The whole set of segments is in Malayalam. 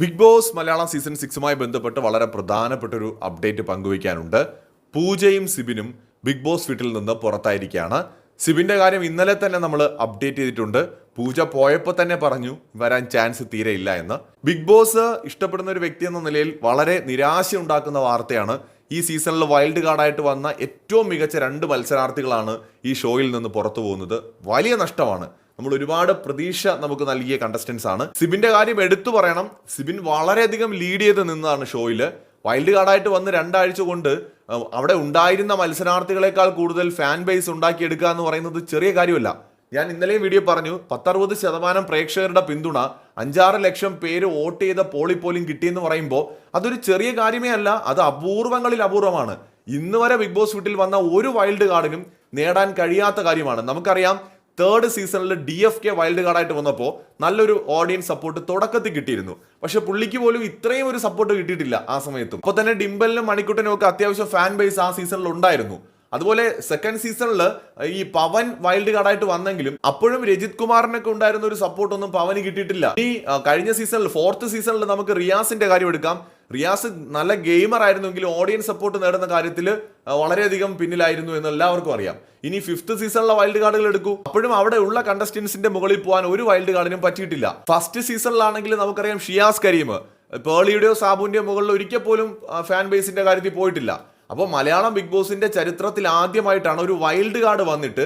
ബിഗ് ബോസ് മലയാളം സീസൺ സിക്സുമായി ബന്ധപ്പെട്ട് വളരെ പ്രധാനപ്പെട്ട ഒരു അപ്ഡേറ്റ് പങ്കുവയ്ക്കാനുണ്ട്. പൂജയും സിബിനും ബിഗ് ബോസ് വീട്ടിൽ നിന്ന് പുറത്തായിരിക്കുകയാണ്. സിബിന്റെ കാര്യം ഇന്നലെ തന്നെ നമ്മൾ അപ്ഡേറ്റ് ചെയ്തിട്ടുണ്ട്. പൂജ പോയപ്പോൾ തന്നെ പറഞ്ഞു വരാൻ ചാൻസ് തീരെ ഇല്ല എന്ന്. ബിഗ് ബോസ് ഇഷ്ടപ്പെടുന്ന ഒരു വ്യക്തി എന്ന നിലയിൽ വളരെ നിരാശ ഉണ്ടാക്കുന്ന വാർത്തയാണ് ഈ സീസണിൽ വൈൽഡ് കാർഡായിട്ട് വന്ന ഏറ്റവും മികച്ച രണ്ട് മത്സരാർത്ഥികളാണ് ഈ ഷോയിൽ നിന്ന് പുറത്തു പോകുന്നത്. വലിയ നഷ്ടമാണ്. നമ്മൾ ഒരുപാട് പ്രതീക്ഷ നമുക്ക് നൽകിയ കണ്ടസ്റ്റൻസ് ആണ്. സിബിന്റെ കാര്യം എടുത്തു പറയണം. സിബിൻ വളരെയധികം ലീഡ് ചെയ്ത് നിന്നതാണ് ഷോയിൽ വൈൽഡ് കാർഡായിട്ട് വന്ന് രണ്ടാഴ്ച കൊണ്ട് അവിടെ ഉണ്ടായിരുന്ന മത്സരാർത്ഥികളെക്കാൾ കൂടുതൽ ഫാൻ ബേസ് ഉണ്ടാക്കിയെടുക്കുക എന്ന് പറയുന്നത് ചെറിയ കാര്യമല്ല. ഞാൻ ഇന്നലെയും വീഡിയോ പറഞ്ഞു പത്തറുപത് ശതമാനം പ്രേക്ഷകരുടെ പിന്തുണ അഞ്ചാറ് ലക്ഷം പേര് വോട്ട് ചെയ്ത പോളി പോലും കിട്ടിയെന്ന് പറയുമ്പോൾ അതൊരു ചെറിയ കാര്യമേ അല്ല അത് അപൂർവങ്ങളിൽ അപൂർവമാണ്. ഇന്ന് വരെ ബിഗ് ബോസ് വീട്ടിൽ വന്ന ഒരു വൈൽഡ് കാർഡിനും നേടാൻ കഴിയാത്ത കാര്യമാണ്. നമുക്കറിയാം തേർഡ് സീസണിൽ ഡി എഫ് കെ വൈൽഡ് കാർഡായിട്ട് വന്നപ്പോൾ നല്ലൊരു ഓഡിയൻസ് സപ്പോർട്ട് തുടക്കത്തിൽ കിട്ടിയിരുന്നു. പക്ഷെ പുള്ളിക്ക് പോലും ഇത്രയും ഒരു സപ്പോർട്ട് കിട്ടിയിട്ടില്ല ആ സമയത്തും. അപ്പോൾ തന്നെ ഡിംബലിനും മണിക്കുട്ടനും ഒക്കെ അത്യാവശ്യം ഫാൻ ബേസ് ആ സീസണിൽ ഉണ്ടായിരുന്നു. അതുപോലെ സെക്കൻഡ് സീസണിൽ ഈ പവൻ വൈൽഡ് കാർഡായിട്ട് വന്നെങ്കിലും അപ്പോഴും രജിത് കുമാറിനൊക്കെ ഉണ്ടായിരുന്ന ഒരു സപ്പോർട്ട് ഒന്നും പവന് കിട്ടിയിട്ടില്ല. ഈ കഴിഞ്ഞ സീസണിൽ ഫോർത്ത് സീസണിൽ നമുക്ക് റിയാസിന്റെ കാര്യം എടുക്കാം. റിയാസ് നല്ല ഗെയിമർ ആയിരുന്നുവെങ്കിൽ ഓഡിയൻസ് സപ്പോർട്ട് നേടുന്ന കാര്യത്തിൽ വളരെയധികം പിന്നിലായിരുന്നു എന്ന് എല്ലാവർക്കും അറിയാം. ഇനി ഫിഫ്ത്ത് സീസണിലെ വൈൽഡ് കാർഡുകൾ എടുക്കൂ. അപ്പോഴും അവിടെ ഉള്ള കണ്ടസ്റ്റൻസിന്റെ മുകളിൽ പോകാൻ ഒരു വൈൽഡ് കാർഡിനും പറ്റിയിട്ടില്ല. ഫസ്റ്റ് സീസണിലാണെങ്കിൽ നമുക്കറിയാം ഷിയാസ് കരീം പേളിയുടെയോ സാബുവിന്റെയോ മുകളിൽ ഒരിക്കൽ പോലും ഫാൻ ബേസിന്റെ കാര്യത്തിൽ പോയിട്ടില്ല. അപ്പോൾ മലയാളം ബിഗ് ബോസിന്റെ ചരിത്രത്തിൽ ആദ്യമായിട്ടാണ് ഒരു വൈൽഡ് കാർഡ് വന്നിട്ട്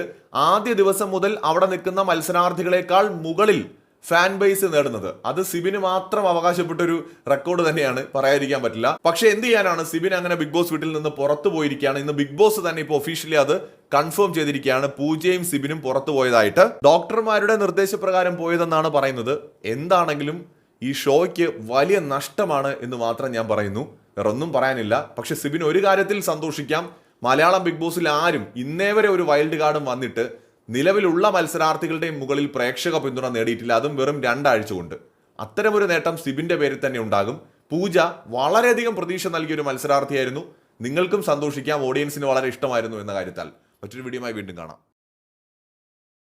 ആദ്യ ദിവസം മുതൽ അവിടെ നിൽക്കുന്ന മത്സരാർത്ഥികളെക്കാൾ മുകളിൽ ഫാൻ ബേസ് നേടുന്നത്. അത് സിബിന് മാത്രം അവകാശപ്പെട്ട ഒരു റെക്കോർഡ് തന്നെയാണ് പറയാതിരിക്കാൻ പറ്റില്ല. പക്ഷെ എന്ത് ചെയ്യാനാണ്? സിബിൻ അങ്ങനെ ബിഗ് ബോസ് വീട്ടിൽ നിന്ന് പുറത്തു പോയിരിക്കുകയാണ്. ഇന്ന് ബിഗ് ബോസ് തന്നെ ഇപ്പോൾ ഒഫീഷ്യലി അത് കൺഫേം ചെയ്തിരിക്കുകയാണ്. പൂജയും സിബിനും പുറത്തു പോയതായിട്ട്. ഡോക്ടർമാരുടെ നിർദ്ദേശപ്രകാരം പോയതെന്നാണ് പറയുന്നത്. എന്താണെങ്കിലും ഈ ഷോയ്ക്ക് വലിയ നഷ്ടമാണ് എന്ന് മാത്രം ഞാൻ പറയുന്നു. വേറെ ഒന്നും പറയാനില്ല. പക്ഷെ സിബിൻ ഒരു കാര്യത്തിൽ സന്തോഷിക്കാം. മലയാളം ബിഗ് ബോസിൽ ആരും ഇന്നേവരെ ഒരു വൈൽഡ് കാർഡും വന്നിട്ട് നിലവിലുള്ള മത്സരാർത്ഥികളുടെയും മുകളിൽ പ്രേക്ഷക പിന്തുണ നേടിയിട്ടില്ല. അതും വെറും രണ്ടാഴ്ച കൊണ്ട്. അത്തരമൊരു നേട്ടം സിബിന്റെ പേരിൽ തന്നെ ഉണ്ടാകും. പൂജ വളരെയധികം പ്രതീക്ഷ നൽകിയ ഒരു മത്സരാർത്ഥിയായിരുന്നു. നിങ്ങൾക്കും സന്തോഷിക്കാം. ഓഡിയൻസിന് വളരെ ഇഷ്ടമായിരുന്നു എന്ന കാര്യത്താൽ. മറ്റൊരു വീഡിയോയുമായി വീണ്ടും കാണാം.